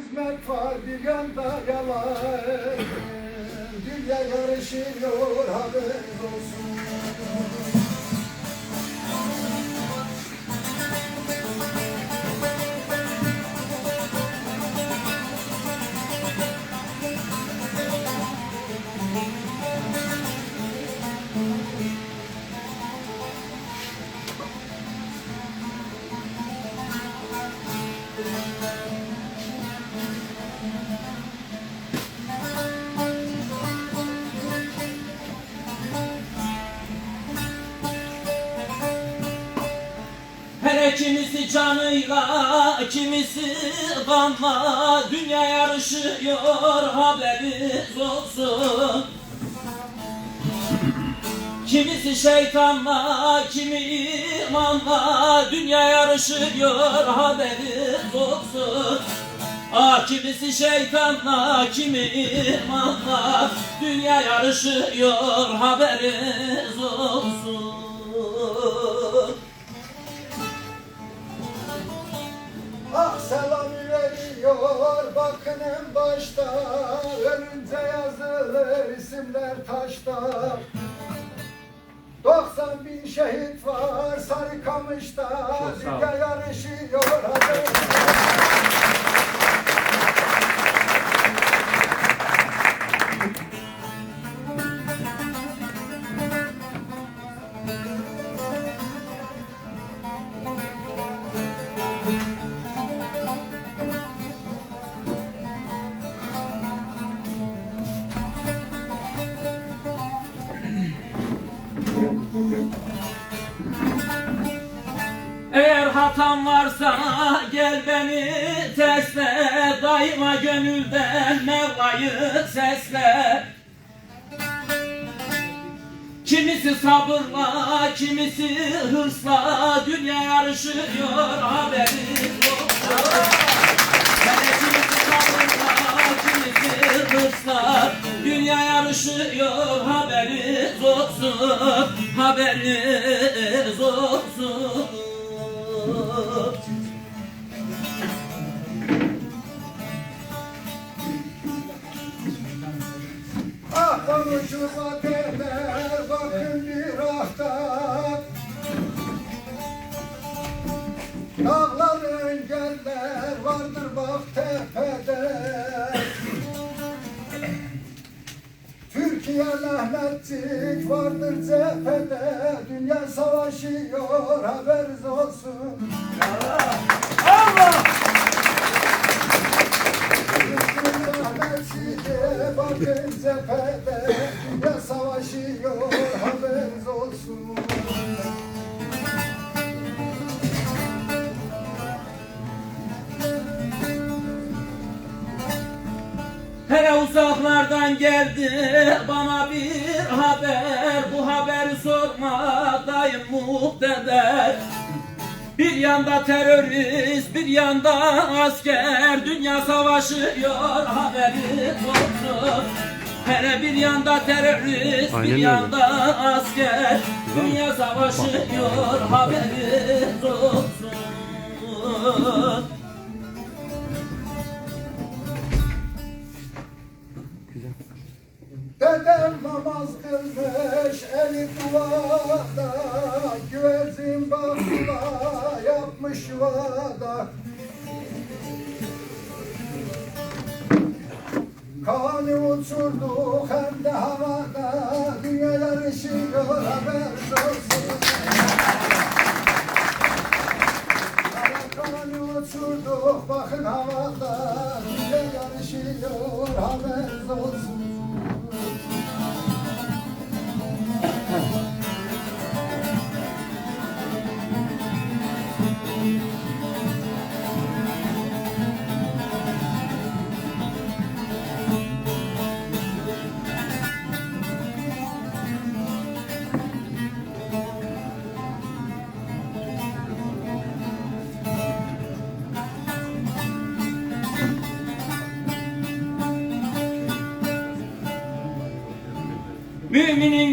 Hizmet yanda yalan Dünya yarışıyor haberiniz olsun kimisi canıyla, kimisi kanla. Dünya yarışıyor haberiniz olsun. Kimisi şeytanla, kimi imanla. Dünya yarışıyor haberiniz olsun. Ah kimisi şeytanla, kimi imanla. Dünya yarışıyor haberiniz olsun Ah selam veriyor bakın en başta. Önünce yazılır isimler taşta. 90 bin şehit var Sarıkamış'ta. Dünya yarışıyor haberiniz hatam varsa gel beni tesle Daima gönülden Mevla'yı sesle. Kimisi sabırla, kimisi hırsla Dünya yarışıyor haberin Hele kimisi sabırla, kimisi hırsla Dünya yarışıyor haberiniz olsun Haberiniz olsun Ah konuşma derler bakın bir ahta. Dağlar engeller vardır bak Türkiye Mehmetçik vardır cephede. Dünya savaşıyor haberiniz olsun cephede Dünya savaşıyor haberiniz olsun Hele uzaklardan geldi bana bir haber. Bu haberi sorma dayım muhteder Bir yanda terörist bir yanda asker. Dünya savaşıyor haberi olsun Hele bir yanda terörist Aynen bir öyle. yanda asker. Dünya savaşıyor haberiniz olsun Dedem namaz kılmış eli duvada yapmış yuvada Kanı uçurduk hem de havada. Dünya yarışıyor haberiniz olsun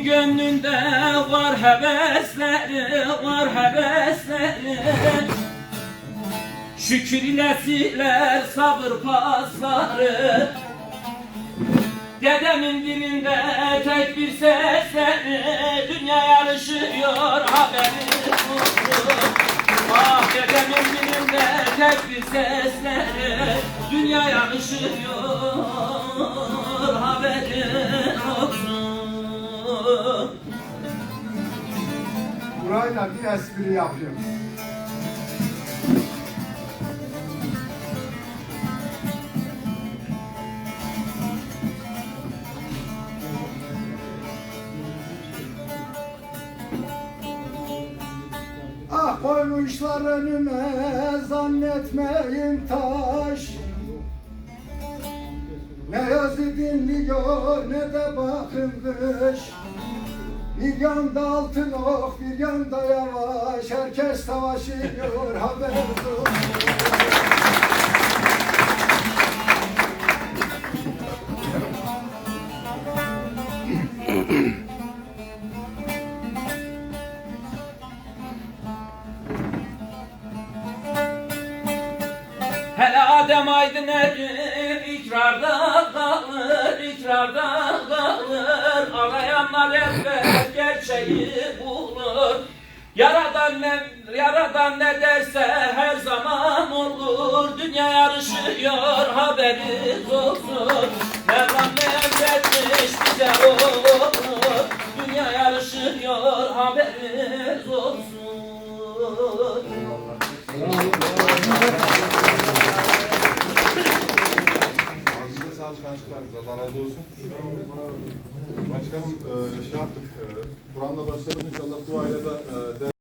Gönlünde var hevesleri, var hevesleri. Şükür ile siler sabır pasları Dedemin dilinde tek bir sesleri Dünya yarışıyor haberin olsun. Ah dedemin dilinde tek bir sesleri Dünya yarışıyor haberin olsun Burayla bir espri yapıyorum. Ah koymuşlar önüme zannetmeyin taş Ne yazı dinliyor ne de bakılmış. Bir yanda altın ok bir yanda yavaş. Herkes savaşıyor haber olsun Aydın erir, ikrarda kalır, ikrarda kalır. Arayanlar elbet gerçeği bulur. Yaradan ne, yaradan ne derse her zaman olur. Dünya yarışıyor haberiniz olsun. not the